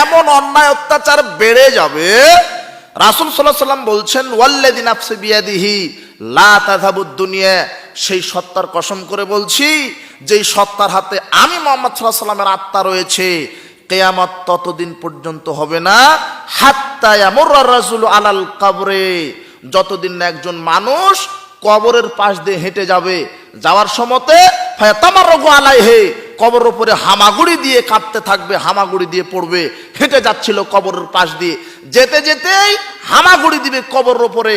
এমন অন্যায় অত্যাচার বেড়ে যাবে। রাসুল সাল্লাহ সাল্লাম বলছেন ওয়াল্লাদিন আফসে বিয়াদিহি, লা সেই সত্তার কসম করে বলছি, যেই সত্তার হাতে আমি মোহাম্মদ সাল্লাহ সাল্লামের আত্মা রয়েছে, কেয়ামত ততদিন পর্যন্ত হবে না। হাত্তা রাজুল আলাল কাবরে। যতদিন না একজন মানুষ কবরের পাশ দিয়ে হেঁটে যাবে, যাওয়ার সময়তে তামার রঘু আলাই হে কবর উপরে হামাগুড়ি দিয়ে কাঁপতে থাকবে, হামাগুড়ি দিয়ে পড়বে, হেঁটে যাচ্ছিল কবরের পাশ দিয়ে। যেতে যেতেই হামাগুড়ি দিবে কবর উপরে।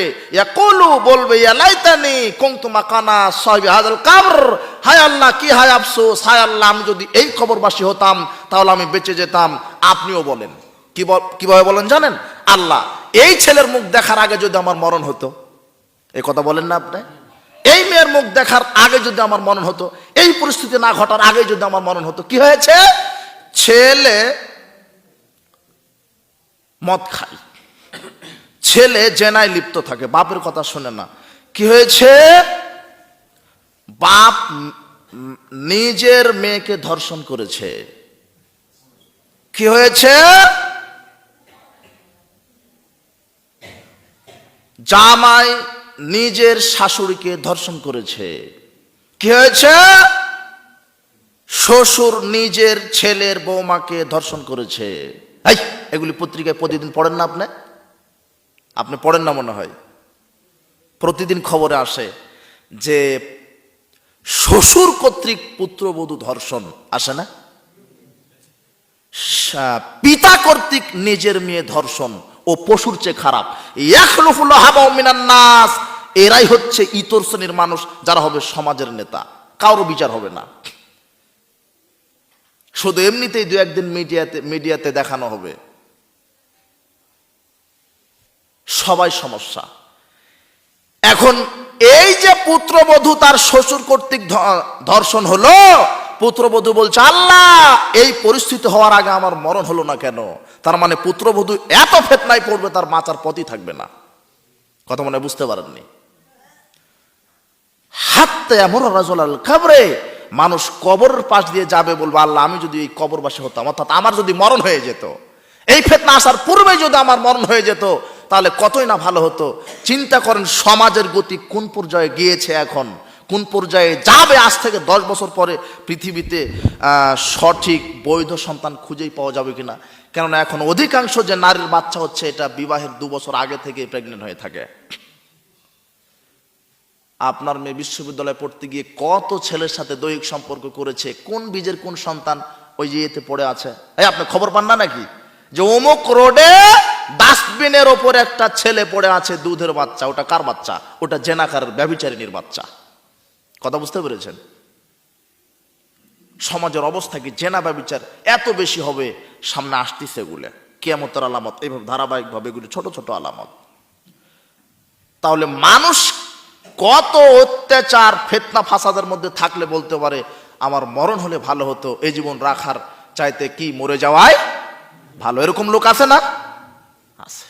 কলু বলবে ইয়ালাইতানি কংতুমা কানা সাহেব হাজাল কাবর। হায় আল্লাহ, কি হায় আফসোস, হায় আল্লাহ, আমি যদি এই কবরবাসী হতাম, তাহলে আমি বেঁচে যেতাম। আপনিও বলেন, কি কীভাবে বলেন জানেন? আল্লাহ, এই ছেলের মুখ দেখার আগে যদি আমার মরণ হতো। এই কথা বলেন না আপনি। এই মেয়ের মুখ দেখার আগে যদি আমার মরণ হতো, এই পরিস্থিতি না ঘটার আগে যদি আমার মরণ হতো, কি হয়েছে? ছেলে মদ খায়। ছেলে জেনায় লিপ্ত থাকে, বাপের কথা শোনে না। কি হয়েছে? বাপ নিজের মেয়েকে ধর্ষণ করেছে। কি হয়েছে? জামাই নিজের শাশুড়িকে ধর্ষণ করেছে। কি হয়েছে? শ্বশুর নিজের ছেলের বৌমাকে ধর্ষণ করেছে। এগুলি পত্রিকায় প্রতিদিন পড়েন না আপনি? আপনি পড়েন না মনে হয়? প্রতিদিন খবরে আসে যে শ্বশুর কর্তৃক পুত্রবধূ ধর্ষণ। আসে না? পিতা কর্তৃক নিজের মেয়ে ধর্ষণ ও পশুর চেয়ে খারাপ। ইয়াখলুফুল্লাহ হাবাউ মিনান নাস। এরাই হচ্ছে ইতর শ্রেণির মানুষ, যারা হবে সমাজের নেতা। কারও বিচার হবে না। শুধু এমনিতেই দু একদিন মিডিয়াতে মিডিয়াতে দেখানো হবে। সবাই সমস্যা। এখন এই যে পুত্রবধূ তার শ্বশুর কর্তৃক ধর্ষণ হলো, পুত্রবধূ বলছে, আল্লাহ, এই পরিস্থিতি হওয়ার আগে আমার মরণ হলো না কেন? তার মানে পুত্রবধূ এত ফেতনায় পড়বে, তার বাঁচার পথই থাকবে না। কথা মনে বুঝতে পারেননি। হাত্তে এমন রাজল আল কাবরে, মানুষ কবরের পাশ দিয়ে যাবে বলব, আল্লাহ, আমি যদি এই কবরবাসী হতাম, অর্থাৎ আমার যদি মরণ হয়ে যেত, এই ফেতনা আসার পূর্বে যদি আমার মরণ হয়ে যেত, তাহলে কতই না ভালো হতো? চিন্তা করেন, সমাজের গতি কোন পর্যায়ে গিয়েছে এখন? কোন পর্যায়ে যাবে আজ থেকে দশ বছর পরে পৃথিবীতে সঠিক বৈধ সন্তান খুঁজেই পাওয়া যাবে কিনা? কেননা এখন অধিকাংশ যে নারীর বাচ্চা হচ্ছে, এটা বিবাহের দু বছর আগে থেকে প্রেগনেন্ট হয়ে থাকে। আপনার মেয়ে বিশ্ববিদ্যালয়ে পড়তে গিয়ে কত ছেলের সাথে দৈহিক সম্পর্ক করেছে, কোন বীজের কোন সন্তান ওই যে এতে পড়ে আছে? এই, আপনি খবর পান না নাকি? যে অমুক রোডে ডাস্টবিনের ওপরে একটা ছেলে পড়ে আছে, দুধের বাচ্চা, ওটা কার বাচ্চা? ওটা জেনাকার ব্যবিচারিণীর বাচ্চা। কথা বুঝতে পেরেছেন? সমাজের অবস্থা কি জেনা ব্যবিচার এত বেশি হবে, সামনে আসতেছে এগুলো। কেমতের আলামত, এইভাবে ধারাবাহিকভাবে এগুলো ছোট ছোট আলামত। তাহলে মানুষ কত অত্যাচার, ফেতনা ফাসাদের মধ্যে থাকলে বলতে পারে, আমার মরণ হলে ভালো হতো, এই জীবন রাখার চাইতে কি মরে যাওয়ায় ভালো? এরকম লোক আছে না? আছে।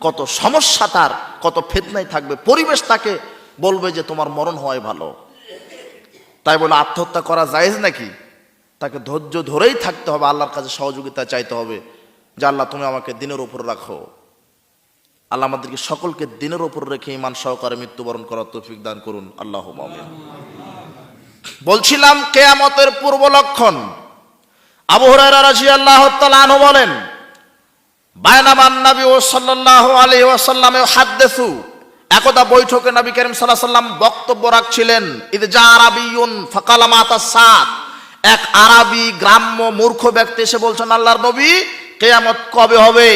কত সমস্যা তার, কত ফেতনাই থাকবে। পরিবেশ তাকে বলবে যে তোমার মরণ হওয়াই ভালো। তাই বলে, আত্মহত্যা করা যায় নাকি? তাকে ধৈর্য ধরেই থাকতে হবে, আল্লাহর কাছে সহযোগিতা চাইতে হবে যে, আল্লাহ তুমি আমাকে দিনের উপর রাখো। আল্লাহ আমাদেরকে সকলকে দিনের ওপর রেখে ইমান সহকারে মৃত্যুবরণ করার তৌফিক দান করুন। আল্লাহ বলছিলাম কেয়ামতের পূর্ব লক্ষণ। আবু হুরায়রা রাদিয়াল্লাহু তাআলা আনহু বলেন, বায়নামান নবী ও সাল্লাল্লাহু আলাইহি ওয়াসাল্লামে হাদ্দেসু একদা বৈঠকে নবী করিম আলাইহি সাল্লাম বক্তব্য রাখছিলেন, ইদ জা আরাবিয়ুন ফাকালা মাতা সাত এক আরবি গ্রাম্য মূর্খ ব্যক্তি এসে বলছেন, আল্লাহর নবী কেয়ামত কবে হবে?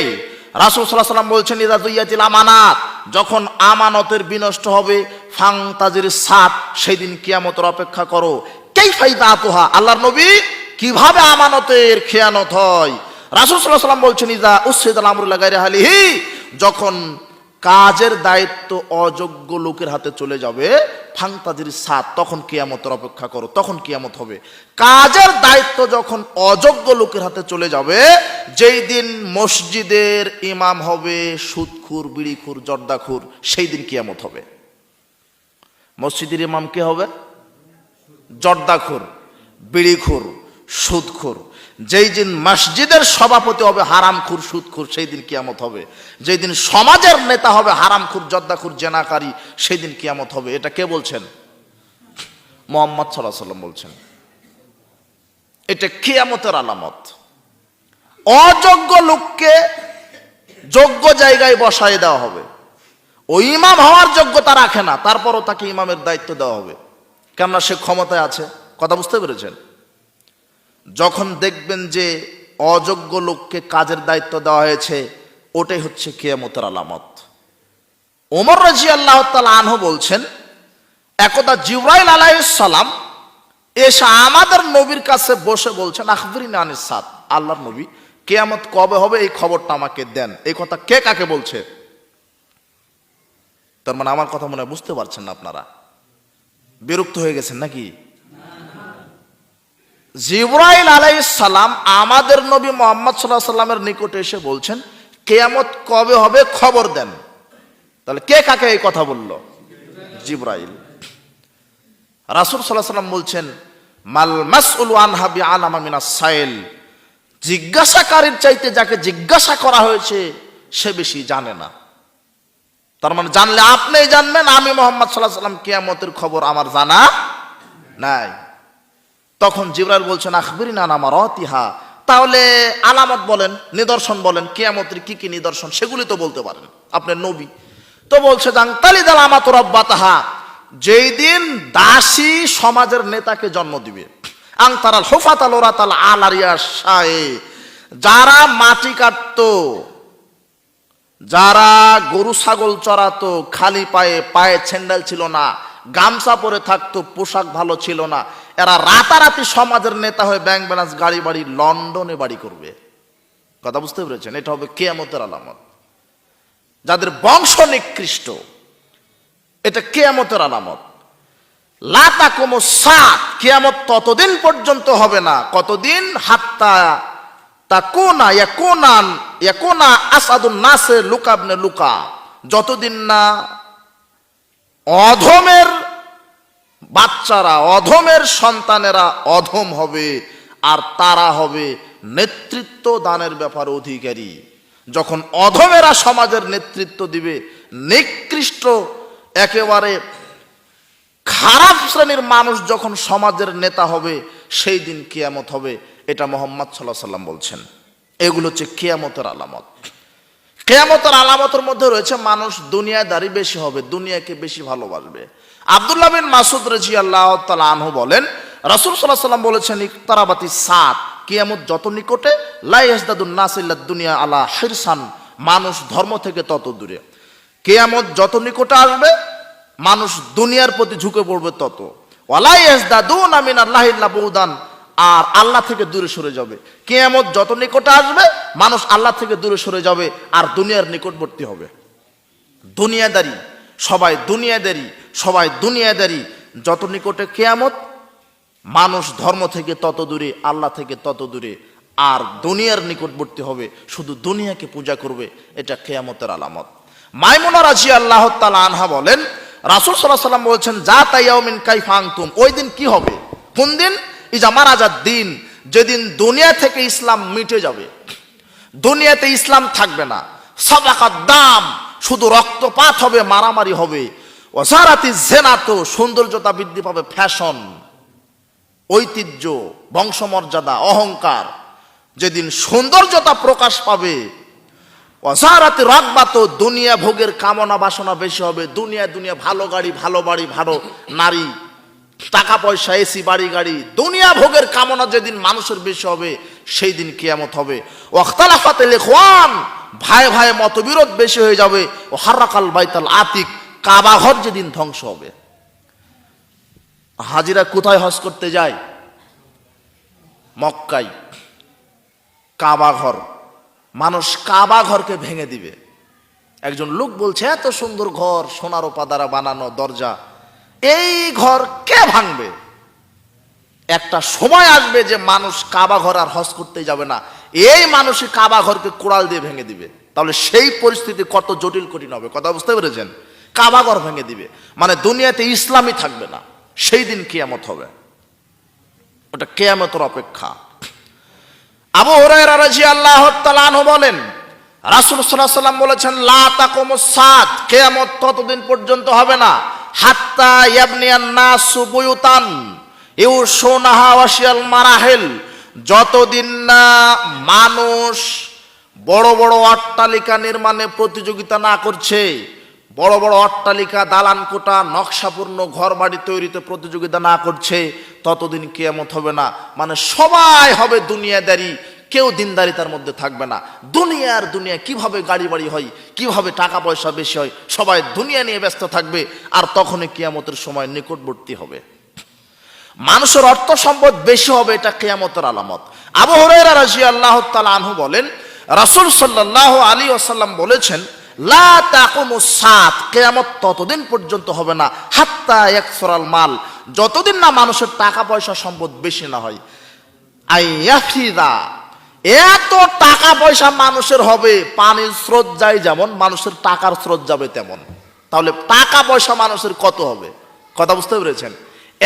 রাসূল আলাইহি সাল্লাম বলছেন ইদা দুইয়াতিল আমানাত যখন আমানতের বিনষ্ট হবে ফাং তাজির সাত সেই দিন কিয়ামতের অপেক্ষা করো। কেই ফাইদা আতোহা? আল্লাহর নবী কীভাবে আমানতের খেয়ানত হয়? রাসুল সাল্লাহ সাল্লাম বলছেন ইজা উসিদ আমরুল্লাহ গাইরে হালিহি যখন কাজের দায়িত্ব অযোগ্য লোকের হাতে চলে যাবে ফাংতাজির সাত, তখন কিয়ামতের অপেক্ষা করো, তখন কিয়ামত হবে। কাজের দায়িত্ব যখন অযোগ্য লোকের হাতে চলে যাবে, যেই দিন মসজিদের ইমাম হবে, সুদখুর, বিড়িখুর, জর্দাখুর, সেই দিন কিয়ামত হবে। মসজিদের ইমাম কে হবে? জর্দাখুর, বিড়িখুর, সুদখুর। যেই দিন মসজিদের সভাপতি হবে হারামখুর সুদখুর সেই দিন কিয়ামত হবে। যেই দিন সমাজের নেতা হবে হারামখুর জদ্দাখুর জেনাকারী, সেই দিন কিয়ামত হবে। এটা কে বলছেন? মোহাম্মদ সাল্লাহ সাল্লাম বলছেন। এটা কিয়ামতের আলামত। অযোগ্য লোককে যোগ্য জায়গায় বসায় দেওয়া হবে। ওই ইমাম হওয়ার যোগ্যতা রাখে না, তারপরও তাকে ইমামের দায়িত্ব দেওয়া হবে। কেননা সে ক্ষমতায় আছে। কথা বুঝতে পেরেছেন? যখন দেখবেন যে অযোগ্য লোককে কাজের দায়িত্ব দেওয়া হয়েছে, ওটাই হচ্ছে কেয়ামতের আলামত। ওমর রাজি আল্লাহ আনহু বলছেন, একদা জিব্রাইল আলাইসালাম এসে আমাদের নবীর কাছে বসে বলছেন, আখবরিন আনিস সাদ। আল্লাহর নবী, কেয়ামত কবে হবে? এই খবরটা আমাকে দেন। এই কথা কে কাকে বলছে? তার মানে আমার কথা মনে বুঝতে পারছেন না আপনারা। বিরক্ত হয়ে গেছেন নাকি? জিব্রাইল আলাই সালাম আমাদের নবী মোহাম্মদ সাল্লাহ সাল্লামের নিকটে এসে বলছেন, কেয়ামত কবে হবে খবর দেন। তাহলে কে কাকে এই কথা বলল? জিব্রাইল। রাসুল সাল্লাহ সাল্লাম বলছেন, মাল মাসউল আনহাবি আলামা মিনা সাইল। জিজ্ঞাসাকারীর চাইতে যাকে জিজ্ঞাসা করা হয়েছে, সে বেশি জানে না। তার মানে জানলে আপনি জানবেন, আমি মোহাম্মদ সাল্লাহ সাল্লাম কিয়ামতের খবর আমার জানা নাই। তখন জিবরাইল বলছেন আখবরি না আমার অতিহা তাহলে আলামত বলেন, নিদর্শন বলেন, কেয়ামতের কি কি নিদর্শন সেগুলি তো বলতে পারেন, আপনার নবী। তো বলছে জাংতালি তাহা যেই দিন দাসী সমাজের নেতাকে জন্ম দিবে। আং হোফাতাল ওরাতাল আলারিয়া শাহে যারা মাটি কাটতো, যারা গরু ছাগল চড়াতো, খালি পায়ে পায়ে ছেন্ডাল ছিল না, গামছা পরে থাকতো, পোশাক ভালো ছিল না এরা রাতারাতি সমাজের নেতা হয়ে ব্যাংক ব্যালেন্স, গাড়ি বাড়ি, লন্ডনে বাড়ি করবে। কথা বুঝতে পেরেছেন? এটা হবে কেয়ামতের আলামত। যাদের বংশ নিকৃষ্ট, এটা কেয়ামতের আলামত। লাতা কোমো সাত, কেয়ামত ততদিন পর্যন্ত হবে না। কতদিন? হাত্তা তা কোনা কোনান কোনা আসাদুন নাসে লুকাবনে লুকা। যতদিন না অধমের বাচ্চারা অধমের সন্তানেরা অধম হবে, আর তারা হবে নেতৃত্ব দানের ব্যাপার অধিকারী। যখন অধমেরা সমাজের নেতৃত্ব দিবে, নিকৃষ্ট, একেবারে খারাপ শ্রেণির মানুষ যখন সমাজের নেতা হবে, সেই দিন কিয়ামত হবে, এটা মোহাম্মদ সাল্লাহ সাল্লাম বলছেন। এগুলো হচ্ছে কেয়ামতের আলামত। কেয়ামতের আলামতের মধ্যে রয়েছে মানুষ দুনিয়াদারি বেশি হবে, দুনিয়াকে বেশি ভালোবাসবে। আবদুল্লাহ বিন মাসুদ রাজি আল্লাহ আনহু বলেন, রাসুল সাল্লাহ সাল্লাম বলেছেন, ইকতারাবাতি সাত, কিয়ামত যত নিকটে লাইহাসদাদুন নাসিল্লা দুনিয়া আলা হিরসান, মানুষ ধর্ম থেকে তত দূরে। কেয়ামত যত নিকটে আসবে, মানুষ দুনিয়ার প্রতি ঝুঁকে পড়বে তত। ওয়ালাইহাসদাদুন আমিন আল্লাহ বৌদান, আর আল্লাহ থেকে দূরে সরে যাবে। কেয়ামত যত নিকটে আসবে, মানুষ আল্লাহ থেকে দূরে সরে যাবে, আর দুনিয়ার নিকটবর্তী হবে। দুনিয়াদারি সবাই দুনিয়াদারি সবাই দুনিয়াদারি যত নিকটে কেয়ামত, মানুষ ধর্ম থেকে তত দূরে, আল্লাহ থেকে তত দূরে। আর দুনিয়ার নিকটবর্তী হবে, শুধু দুনিয়াকে পূজা করবে, এটা কেয়ামতের আলামত। মাইমুনা রাজি আল্লাহ তালা আনহা বলেন, রাসুল সাল্লাহ সাল্লাম বলছেন, যা তাইয়াউমিন কাই ফাংতুম ওই দিন কি হবে? কোন দিন? ইজা মারাজার দিন, যেদিন দুনিয়া থেকে ইসলাম মিটে যাবে। দুনিয়াতে ইসলাম থাকবে না। সাদাকার দাম শুধু রক্তপাত হবে, মারামারি হবে। ওসারাতি জেনাত সৌন্দর্যতা বৃদ্ধি পাবে ফ্যাশন, ঐতিহ্য, বংশমর্যাদা, অহংকার। যেদিন সৌন্দর্যতা প্রকাশ পাবে অসারাতে রকবাত দুনিয়া ভোগের কামনা বাসনা বেশি হবে। দুনিয়া দুনিয়া, ভালো গাড়ি, ভালো বাড়ি, ভালো নারী, টাকা পয়সা, এসি, বাড়ি, গাড়ি। দুনিয়া ভোগের কামনা যেদিন মানুষের বেশি হবে, সেই দিন কিয়ামত হবে। ওখতালাফাতে লেখওয়ান ভাই ভাই মতবিরোধ বেশি হয়ে যাবে। ও হারাকাল বাইতাল আতিক কাবাঘর যেদিন ধ্বংস হবে। হাজিরা কোথায় হজ করতে যায়? মক্কাই কাবাঘর মানুষ কাবা ঘরকে ভেঙে দিবে। একজন লোক বলছে, এত সুন্দর ঘর, সোনার ওপা দ্বারা বানানো দরজা। এই ঘর কে ভাঙবে? একটা সময় আসবে যে মানুষ কাবা ঘর আর হজ করতে যাবে না। এই মানুষই কাবা ঘরকে কোড়াল দিয়ে ভেঙে দিবে। তাহলে সেই পরিস্থিতি কত জটিল, কঠিন হবে, কথা বুঝতে পেরেছেন? কাবা ঘর ভেঙে দিবে। মানে দুনিয়াতে ইসলামই থাকবে না। সেই দিন কেয়ামত হবে। ওটা কেয়ামতের অপেক্ষা। আবু হুরায়রা রাদিয়াল্লাহু তাআলা আনহু বলেন, রাসূল সাল্লাম বলেছেন, লা তাকুমুস সাত কিয়ামত ততদিন পর্যন্ত হবে না। হাত্তা ইয়াবনিয়ান নাসু বুয়ুতান ইউশুনাহা ওয়াশিয়াল মারাহিল যতদিন না মানুষ বড় বড় অট্টালিকা নির্মাণে প্রতিযোগিতা না করছে, বড় বড় অট্টালিকা, দালান কোটা নকশাপূর্ণ ঘর বাড়ি তৈরিতে প্রতিযোগিতা না করছে, ততদিন কেয়ামত হবে না। মানে সবাই হবে দুনিয়াদারি, কেউ দিনদারিতার মধ্যে থাকবে না। দুনিয়ার দুনিয়া কীভাবে গাড়ি বাড়ি হয়, কীভাবে টাকা পয়সা বেশি হয়, সবাই দুনিয়া নিয়ে ব্যস্ত থাকবে, আর তখনই কিয়ামতের সময় নিকটবর্তী হবে। মানুষের অর্থ সম্পদ বেশি হবে, এটা কেয়ামতের আলামত। আবু হরাইরা রাজি আল্লাহ আনহু বলেন, রাসূল সাল্লাল্লাহু আলী ওয়াসাল্লাম বলেছেন, লা সাত কেয়ামত ততদিন পর্যন্ত হবে না, হাত্তা একসরাল মাল। যতদিন না মানুষের টাকা পয়সা সম্পদ বেশি না হয়। আইয়াফিদা এত টাকা পয়সা মানুষের হবে, পানির স্রোত যায় যেমন, মানুষের টাকার স্রোত যাবে তেমন। তাহলে টাকা পয়সা মানুষের কত হবে? কথা বুঝতে পেরেছেন?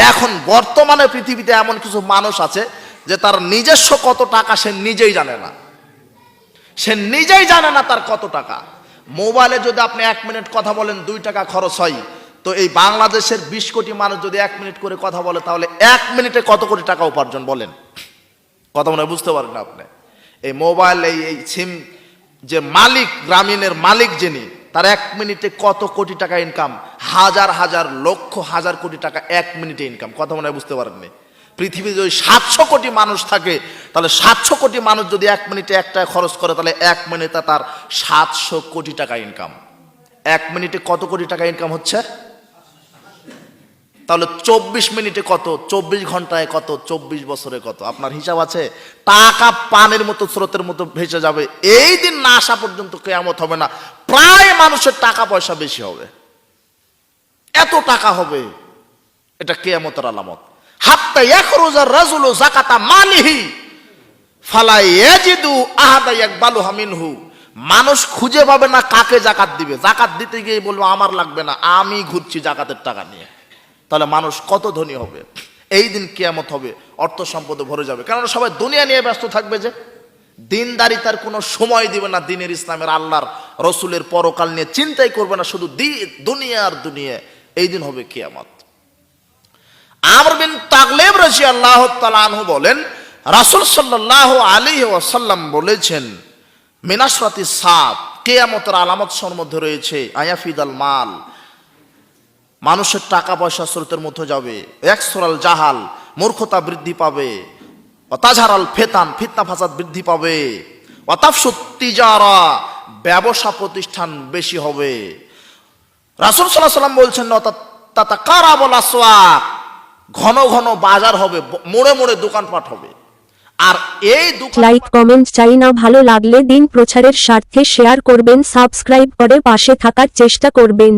এখন বর্তমানে পৃথিবীতে এমন কিছু মানুষ আছে যে তার নিজস্ব কত টাকা সে নিজেই জানে না। সে নিজেই জানে না তার কত টাকা। মোবাইলে যদি আপনি এক মিনিট কথা বলেন দুই টাকা খরচ হয়, তো এই বাংলাদেশের বিশ কোটি মানুষ যদি এক মিনিট করে কথা বলে, তাহলে এক মিনিটে কত কোটি টাকা উপার্জন বলেন? কথা মনে বুঝতে পারেন আপনি? এই মোবাইল, এই এই সিম যে মালিক, গ্রামীণের মালিক যিনি তার এক মিনিটে কত কোটি টাকা ইনকাম হাজার হাজার, লক্ষ, হাজার কোটি টাকা এক মিনিটে ইনকাম কথা মনে হয় বুঝতে পারেননি? পৃথিবীতে যদি সাতশো কোটি মানুষ থাকে, তাহলে সাতশো কোটি মানুষ যদি এক মিনিটে একটা খরচ করে, তাহলে এক মিনিটে তার সাতশো কোটি টাকা ইনকাম এক মিনিটে কত কোটি টাকা ইনকাম হচ্ছে? তাহলে চব্বিশ মিনিটে কত? চব্বিশ ঘন্টায় কত? চব্বিশ বছরে কত? আপনার হিসাব আছে? টাকা পানের মতো, স্রোতের মতো ভেসে যাবে। এই দিন না আসা পর্যন্ত কেয়ামত হবে না। প্রায় মানুষের টাকা পয়সা বেশি হবে। এত টাকা হবে। এটা কেয়ামতের আলামত। হাত্তা ইয়াখরুজা রাজুলু জাকাতা মালিহি ফালা ইয়াজিদু আহাদা ইয়াকবালুহা মিনহু। মানুষ খুঁজে পাবে না কাকে জাকাত দিবে। জাকাত দিতে গিয়ে বলব, আমার লাগবে না। আমি ঘুরছি জাকাতের টাকা নিয়ে। তাহলে মানুষ কত ধনী হবে? এই দিন কেয়ামত হবে, অর্থ সম্পদে ভরে যাবে। কেননা সবাই দুনিয়া নিয়ে ব্যস্ত থাকবে যে, দিনদারি তার কোনো সময় দিবে না দিনের ইসলামের আল্লাহর, রসুলের পরকাল নিয়ে চিন্তাই করবে না, শুধু দুনিয়া আর দুনিয়া। এই দিন হবে কিয়ামত। আনহু বলেন, রাসুল সাল্লাহ আলী ওয়াসাল্লাম বলেছেন মিনাসরাতি সাত, কেয়ামতের আলামত মধ্যে রয়েছে আয়াফিদ আল মাল। মানুষের টাকা পয়সা স্রোতের মধ্যে যাবে। একসরাল জাহাল মূর্খতা বৃদ্ধি পাবে। অতাঝারাল ফেতান, ফিতনা ফাসাদ বৃদ্ধি পাবে। অতাফসুত্তিজারা ব্যবসা প্রতিষ্ঠান বেশি হবে। রাসুল সাল্লাহ সাল্লাম বলছেন তাতা কারা বলা সোয়াক ঘন ঘন বাজার হবে, মোড়ে মোড়ে দোকানপাট হবে। আর এই লাইক, কমেন্ট চাই না ভালো লাগলে দিন প্রচারের স্বার্থে শেয়ার করবেন, সাবস্ক্রাইব করে পাশে থাকার চেষ্টা করবেন।